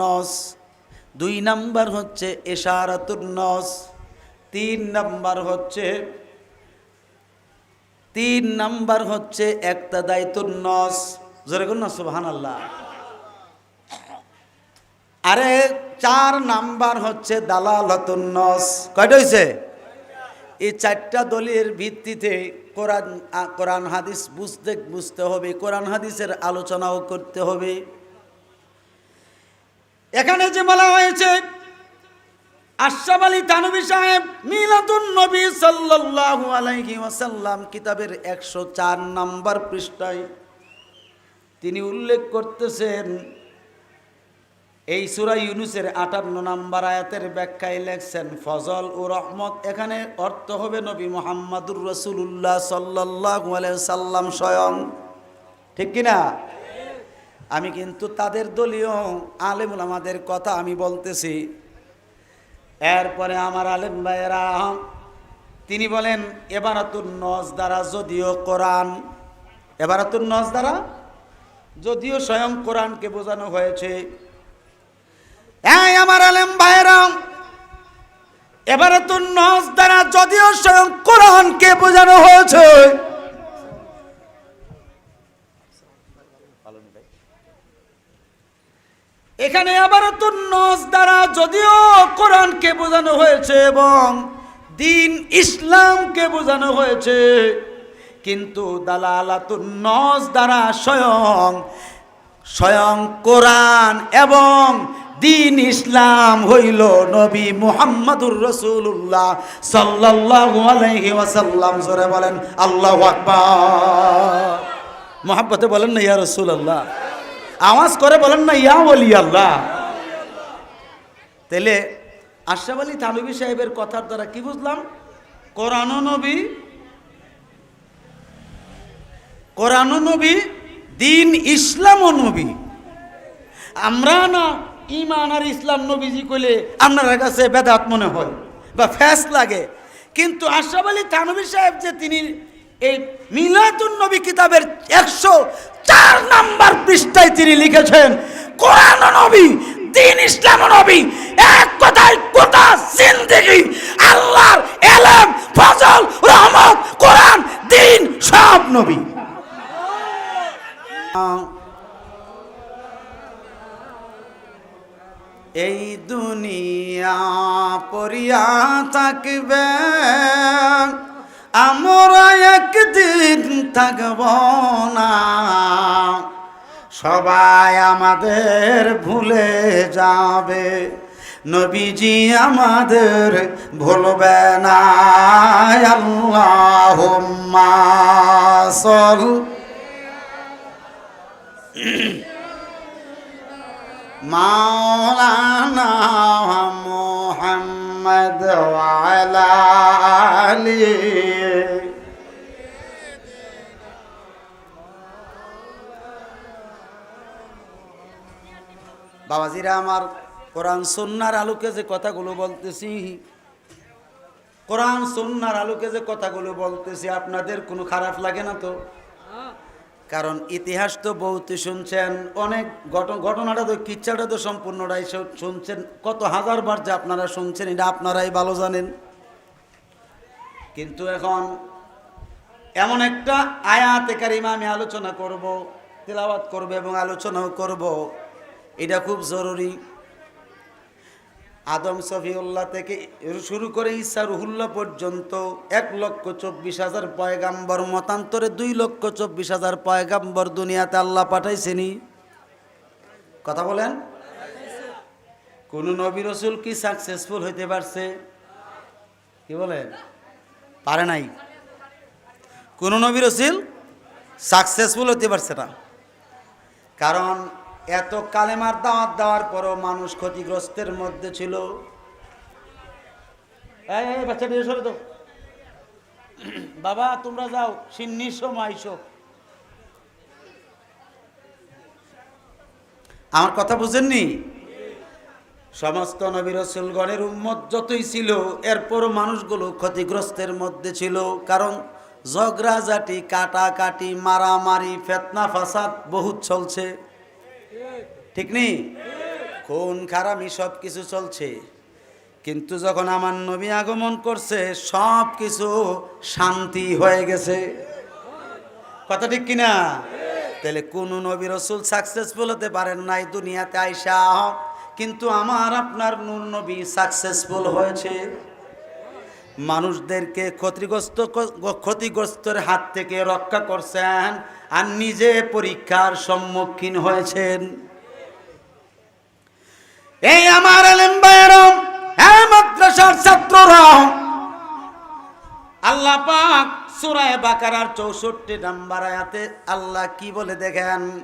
নস। দুই নাম্বার হচ্ছে এশারাতুন নস। তিন নাম্বার হচ্ছে, তিন নাম্বার হচ্ছে একটা দায়িত্বর নস। জোরে কোন না আল্লাহ আরে চার নাম্বার হচ্ছে দালালাতুন নস। কয়টা হয়েছে এই চারটা দলের ভিত্তিতে কোরআন কোরআন হাদিস বুঝতে বুঝতে হবে, কোরআন হাদিসের আলোচনাও করতে হবে। এখানে যে বলা হয়েছে, আশরাফ আলী থানবী সাহেব মিলাদুন নবী সাল্লাল্লাহু আলাইহি ওয়াসাল্লাম কিতাবের একশো চার নম্বর পৃষ্ঠায় তিনি উল্লেখ করতেছেন, এই সুরা ইউনুসের আটান্ন নম্বর আয়াতের ব্যাখ্যায় লেখছেন, ফজল ও রহমত এখানে অর্থ হবে নবী মোহাম্মদুর রসুল্লাহ সাল্লাল্লাহু আলাইহি সাল্লাম স্বয়ং। ঠিক কিনা? আমি কিন্তু তাদের দলীয় আলেমুল আমাদের কথা আমি বলতেছি। এরপরে আমার আলেম ভাইয়েরা, তিনি বলেন, এবারাতুন নজ দ্বারা যদিও কোরআন, এবারাতুন নজ দ্বারা যদিও স্বয়ং কোরআনকে বোঝানো হয়েছে। আমার আলেম ভাইয়েরা, এবারাতুন নজ দ্বারা যদিও স্বয়ং কোরআনকে বোঝানো হয়েছে। এখানে আবার নজ দ্বারা যদিও কোরআনকে বোঝানো হয়েছে এবং দিন ইসলামকে বোঝানো হয়েছে, কিন্তু দালালাতুন নজ দ্বারা স্বয়ং স্বয়ং কোরআন এবং দিন ইসলাম হইল নবী মুহাম্মাদুর রসুল্লাহ সাল্লাল্লাহু আলাইহি ওয়াসাল্লাম। জোরে বলেন, আল্লাহু আকবার। মোহাব্বতে বলেন না, ইয়া রাসূলুল্লাহ। আওয়াজ করে বলেন না, ইয়া বলি আল্লাহ তাহলে আশরাফ আলী থানবী সাহেবের কথার দ্বারা কি বুঝলাম? কোরআন নবী কোরআন নবী, দিন ইসলাম নবী। আমরা না ইমান আর ইসলাম নবীজি কইলে আপনার কাছে বেদাত মনে হয় বা ফ্যাস লাগে। কিন্তু আশরাফ আলী থানবী সাহেব যে তিনি এই মিলাদুন নবী কিতাবের একশো চার নাম্বার পৃষ্ঠায় তিনি লিখেছেন, কোরআন নবী, দিন ইসলাম নবী, এক কথায় গোটা জিন্দেগি, আল্লাহর এলেম, ফজল, রহমত, কোরআন, দিন, সব নবী। এই দুনিয়া পরিয়া থাকবে। আমরা একদিন থাকব না। সবাই আমাদের ভুলে যাবে। নবীজি আমাদের ভুলবে না। সল। মাওলানা মোহাম্মদ ওয়ালা আলী বাবাজিরা আমার কোরআন সন্ন্যার আলোকে যে কথাগুলো বলতেছি, কোরআন সন্ন্যার আলোকে যে কথাগুলো বলতেছি, আপনাদের কোনো খারাপ লাগে না তো? কারণ ইতিহাস তো বহুত শুনছেন, অনেক ঘটন- ঘটনাটা তো, কিচ্ছাটা তো সম্পূর্ণটাই শুনছেন। কত হাজার বার যে আপনারা শুনছেন, এটা আপনারাই ভালো জানেন। কিন্তু এখন এমন একটা আয়াতে কারিমা আমি আলোচনা করব, তেলাওয়াত করব এবং আলোচনাও করব। এটা খুব জরুরি। আদম সফিউল্লাহ থেকে শুরু করে ঈসা রুহুল্লাহ পর্যন্ত এক লক্ষ চব্বিশ হাজার পয়গাম্বর, মতান্তরে দুই লক্ষ চব্বিশ হাজার পয়গাম্বর দুনিয়াতে আল্লাহ পাঠাইছেনি কথা বলেন? কোন নবী রসুল কি সাকসেসফুল হইতে পারছে? কি বলেন? পারে নাই। কোন নবী রসুল সাকসেসফুল হতে পারছে না। কারণ এত কালেমার দাওয়াত দেওয়ার পরও মানুষ ক্ষতিগ্রস্তের মধ্যে ছিল। এই বাবা, তোমরা যাও আমার কথা বুঝেননি? সমস্ত নবী রসুলগণের উম্মত যতই ছিল, এরপরও মানুষগুলো ক্ষতিগ্রস্তের মধ্যে ছিল। কারণ ঝগড়াঝাটি, কাটাকাটি, মারামারি, ফেতনা, ফাসাদ বহুত চলছে। ঠিক নেই? খুন খারামি সব কিছু চলছে। কিন্তু যখন আমার নবী আগমন করছে সব কিছু শান্তি হয়ে গেছে। কথা ঠিক কিনা? তাহলে কোন নবী রসুল সাকসেসফুল হতে পারেন নাই দুনিয়াতে আইসা। কিন্তু আমার, আপনার নূর নবী সাকসেসফুল হয়েছে। মানুষদেরকে ক্ষতিগ্রস্ত ক্ষতিগ্রস্তের হাত থেকে রক্ষা করছেন আর নিজে পরীক্ষার সম্মুখীন হয়েছেন। এই আমার আলেম ভাইয়েরম হ্যাঁ মাদ্রাসার ছাত্ররা আল্লাহ পাক সুরায় বাকারার চৌষট্টি নাম্বার আয়াতে আল্লাহ কি বলে দেখেন?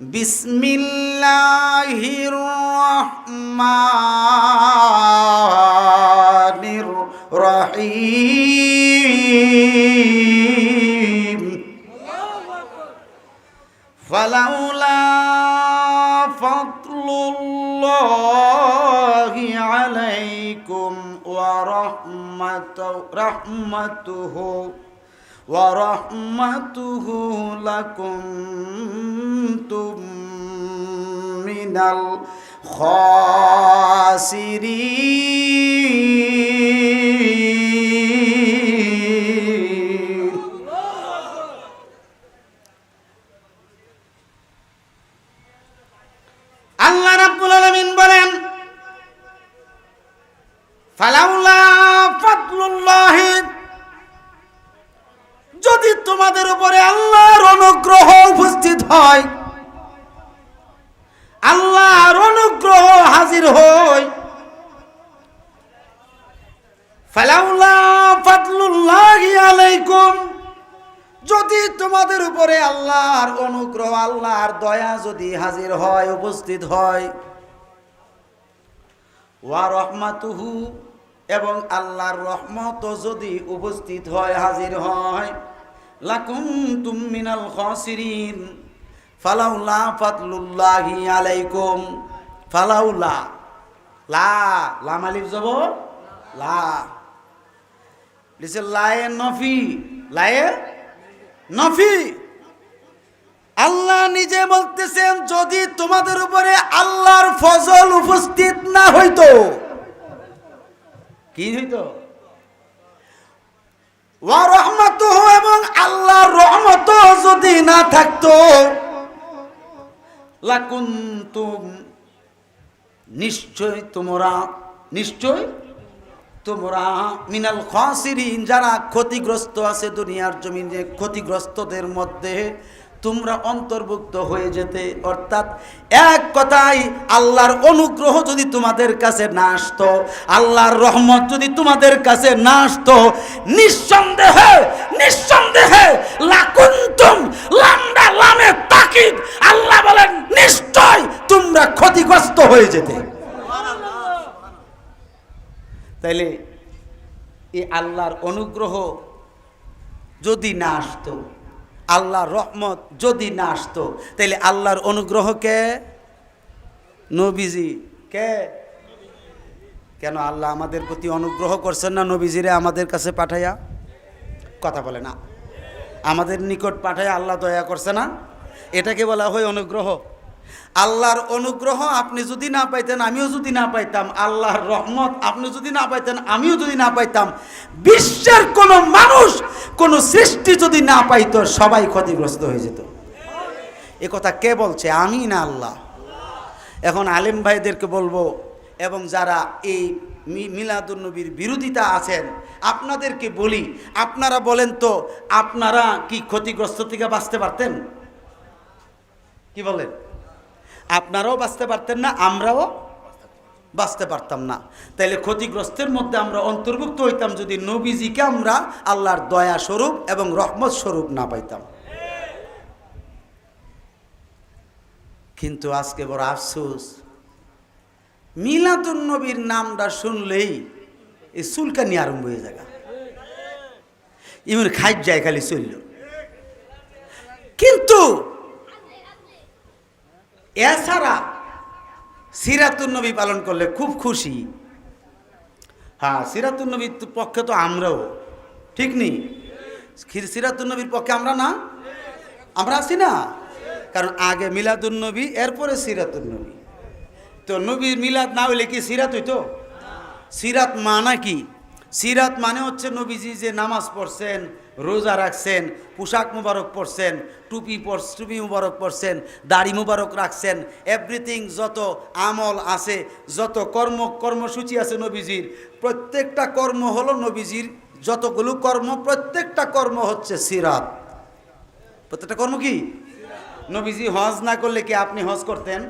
বিসমিল্লাহির রহমানির রহিম। ফালাউলা ফাতলুল্লাহ الله عليكم ورحمته رحمته ورحمته لكنتم من الخاسرين যদি তোমাদের উপরে আল্লাহর অনুগ্রহ উপস্থিত হয়, আল্লাহর অনুগ্রহ হাজির হয়। আলাইকুম। যদি তোমাদের উপরে আল্লাহর অনুগ্রহ, আল্লাহর দয়া যদি হাজির হয়, উপস্থিত হয়। ওয়া রহমাতুহু এবং আল্লাহর রহমত যদি উপস্থিত হয়, হাজির হয়, লাকুম তুম মিনাল খাসিরিন, ফালাউলা ফাতলুল্লাহি আলাইকুম, ফালাউলা, লা লাম আলিফ যাব লা, লিসে লায়ে নফি লায়ে নফি। আল্লাহ নিজে বলতেছেন, যদি তোমাদের উপরে আল্লাহর ফজল উপস্থিত না হইতো কি? হইতো ওয়া রহমাতুহু এবং আল্লাহর রহমত যদি না থাকতো লাকুনতুম নিশ্চয় তোমরা নিশ্চয় তোমরা মিনাল খাসিরিন, যারা ক্ষতিগ্রস্ত আছে দুনিয়ার জমিনে, ক্ষতিগ্রস্তদের মধ্যে তোমরা অন্তর্ভুক্ত হয়ে যেতে, অর্থাৎ এক কথাই আল্লাহর অনুগ্রহ যদি তোমাদের কাছে না আসতো, আল্লাহর রহমত যদি তোমাদের কাছে না আসতো, নিঃসন্দেহে নিঃসন্দেহে লামে তাকিদ, আল্লাহ বলেন, নিশ্চয় তোমরা ক্ষতিগ্রস্ত হয়ে যেতে। তাইলে এই আল্লাহর অনুগ্রহ যদি না আসতো আল্লাহর রহমত যদি না আসতো তাহলে আল্লাহর অনুগ্রহকে নবীজি। কে? কেন আল্লাহ আমাদের প্রতি অনুগ্রহ করছেন না নবীজিরে আমাদের কাছে পাঠাইয়া? কথা বলে না। আমাদের নিকট পাঠাইয়া আল্লাহ দয়া করছে না। এটাকে বলা হয় অনুগ্রহ। আল্লাহর অনুগ্রহ আপনি যদি না পাইতেন, আমিও যদি না পাইতাম। আল্লাহর রহমত আপনি যদি না পাইতেন, আমিও যদি না পাইতাম। বিশ্বের কোনো মানুষ, কোনো সৃষ্টি যদি না পাইতো, সবাই ক্ষতিগ্রস্ত হয়ে যেত। এ কথা কে বলছে? আমি না আল্লাহ? এখন আলেম ভাইদেরকে বলব, এবং যারা এই মিলাদুন্নবীর বিরোধিতা আছেন, আপনাদেরকে বলি, আপনারা বলেন তো, আপনারা কি ক্ষতিগ্রস্ত থেকে বাঁচতে পারতেন? কি বলেন? আপনারাও বাঁচতে পারতেন না, আমরাও বাঁচতে পারতাম না। তাইলে ক্ষতিগ্রস্তের মধ্যে আমরা অন্তর্ভুক্ত হইতাম যদি নবীজিকে আমরা আল্লাহর দয়া স্বরূপ এবং রহমত স্বরূপ না পাইতাম। কিন্তু আজকে বড় আফসোস, মিলাদুন নবীর নামটা শুনলেই এই চুলকানি আরম্ভ হয়ে যায় ইমন খাইট যায় খালি চলল। কিন্তু এছাড়া সিরাতুন নবী পালন করলে খুব খুশি। হ্যাঁ সিরাতুন নবীর পক্ষে তো আমরাও। ঠিক নেই সিরাতুন নবীর পক্ষে আমরা না? আমরা আছি না? কারণ আগে মিলাদুন নবী, এরপরে সিরাতুন নবী। তো নবীর মিলাদ না হইলে কি সিরাত হইতো? সিরাত মানা কি? সিরাত মানে হচ্ছে নবীজি যে নামাজ পড়ছেন রোজা রাখছেন, পোশাক মুবারক পরছেন, টুপি টুপি মুবারক পরছেন, দাড়ি মুবারক রাখছেন এভরিথিং যত আমল আছে, যত কর্ম কর্মসূচি আছে নবীজির, প্রত্যেকটা কর্ম হলো নবীজির যতগুলো কর্ম, প্রত্যেকটা কর্ম হচ্ছে সিরাত। প্রত্যেকটা কর্ম কি? নবীজি হজ না করলে কি আপনি হজ করতেন?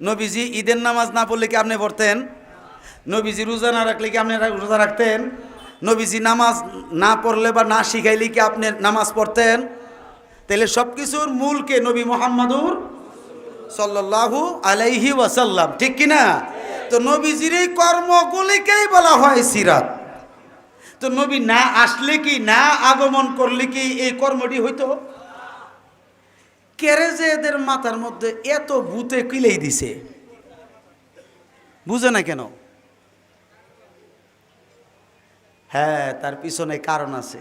নবীজি ঈদের নামাজ না পড়লে কি আপনি পড়তেন? নবীজি রোজা না রাখলে কি আপনি রোজা রাখতেন? নবীজি নামাজ না পড়লে বা না শিখাইলে কি আপনি নামাজ পড়তেন? তাহলে সব কিছুর মূলকে নবী মোহাম্মদুর সাল্লাল্লাহু আলাইহি ওয়াসাল্লাম। ঠিক কি না? তো নবীজির এই কর্মগুলিকেই বলা হয় সিরাত। তো নবী না আসলে কি, না আগমন করলে কি এই কর্মটি হইতো? কেড়ে যে এদের মাথার মধ্যে এত ভূতে কিলেই দিছে? বুঝে না কেন? হ্যাঁ তার পিছনে কারণ আছে।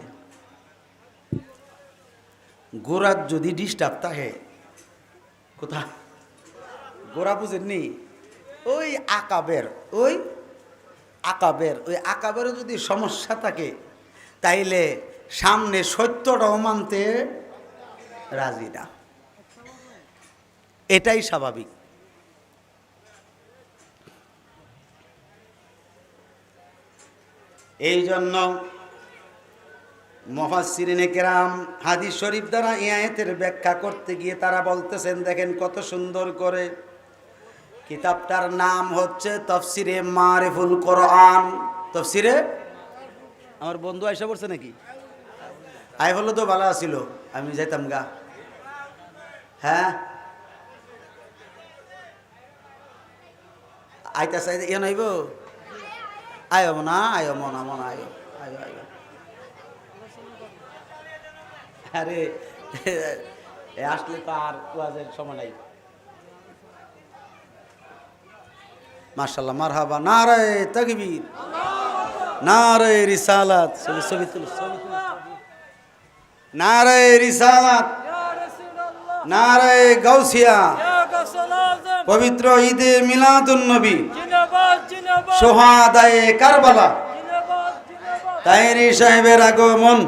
গোড়ার যদি ডিস্টার্ব থাকে কোথা গোড়া বুঝেননি? ওই আকাবের ওই আকাবের, ওই আকাবেরও যদি সমস্যা থাকে, তাইলে সামনে সত্যটাও মানতে রাজি না। এটাই স্বাভাবিক। এই জন্য মহাসিরিনে কেরাম হাদিস শরীফ দ্বারা এই আয়াতের ব্যাখ্যা করতে গিয়ে তারা বলতেছেন, দেখেন কত সুন্দর করে কিতাবটার নাম হচ্ছে তফসিরে মারিফুল কোরআন। তফসিরে? আমার বন্ধু আইসা পড়ছে নাকি? আই হলো তো ভালো আছিল, আমি যাইতাম গা। হ্যাঁ? আইতা চাই ইয়ে নাইব? আয় না আয় মনা মনা আয় আয় আয় আরে আসলে তো আর ওয়াজের সময় নাই। মার্শাল্লাহ মারহাবা নারায় তাকবীর। নারায় রিসালাত ছবি ছবি তুলো ছবি নারায় রিসালাত গাউসিয়া। পবিত্র ঈদে মিলাদুন নবী। সোহাদায়ে কারবালা। তাইরি সাহেবের আগমন।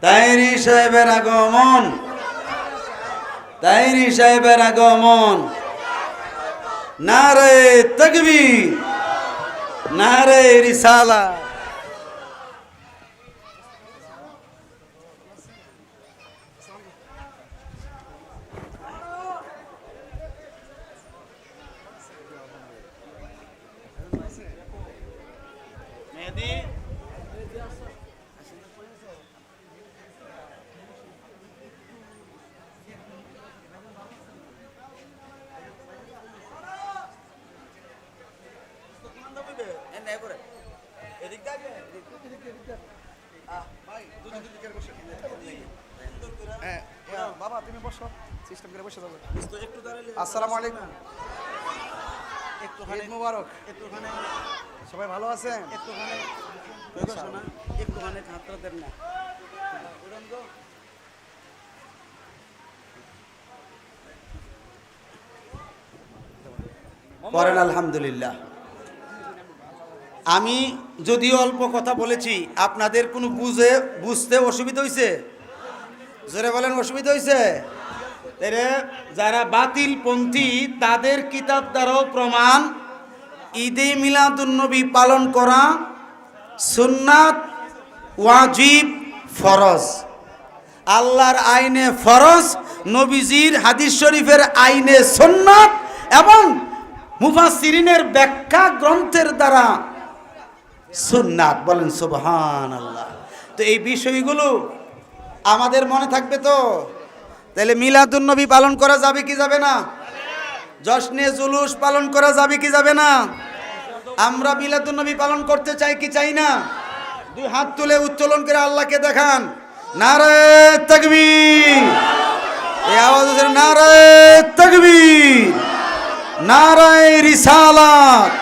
তাইরি সাহেবের আগমন। তাইরি সাহেবের আগমন। নারে তকবীর নারে রিসালা। বাবা তুমি বসো। সিস্টেম করে বসে যাবে। আসসালামু আলাইকুম। ঈদ মুবারক। একটুখানে সবাই ভালো আছেন? একটুখানে শোনা একটুখানে খাতরা না। করেন আলহামদুলিল্লাহ। আমি যদিও অল্প কথা বলেছি আপনাদের কোনো বুঝে বুঝতে অসুবিধা হয়েছে জোরে বলেন অসুবিধা হয়েছে তাহলে যারা বাতিলপন্থী, তাদের কিতাব দ্বারাও প্রমাণ, ঈদে মিলাদুন্নবী পালন করা সুন্নাত ওয়াজিব ফরজ। আল্লাহর আইনে ফরজ, নবীজির হাদিস শরীফের আইনে সুন্নাত এবং মুফাসিরিনের ব্যাখ্যা গ্রন্থের দ্বারা সুন্নাত। বলেন সুবহান আল্লাহ তো এই বিষয়গুলো আমাদের মনে থাকবে তো? তাহলে মিলাদুন্নবী পালন করা যাবে কি যাবে না? জশ্নে জুলুস পালন করা যাবে কি যাবে না? আমরা মিলাদুন্নবী পালন করতে চাই কি চাই না? দুই হাত তুলে উত্তোলন করে আল্লাহকে দেখান। নারে তকবীর। এই আওয়াজ তকবীর। নারায় রিসালাত।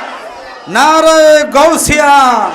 নারায় গৌসিয়া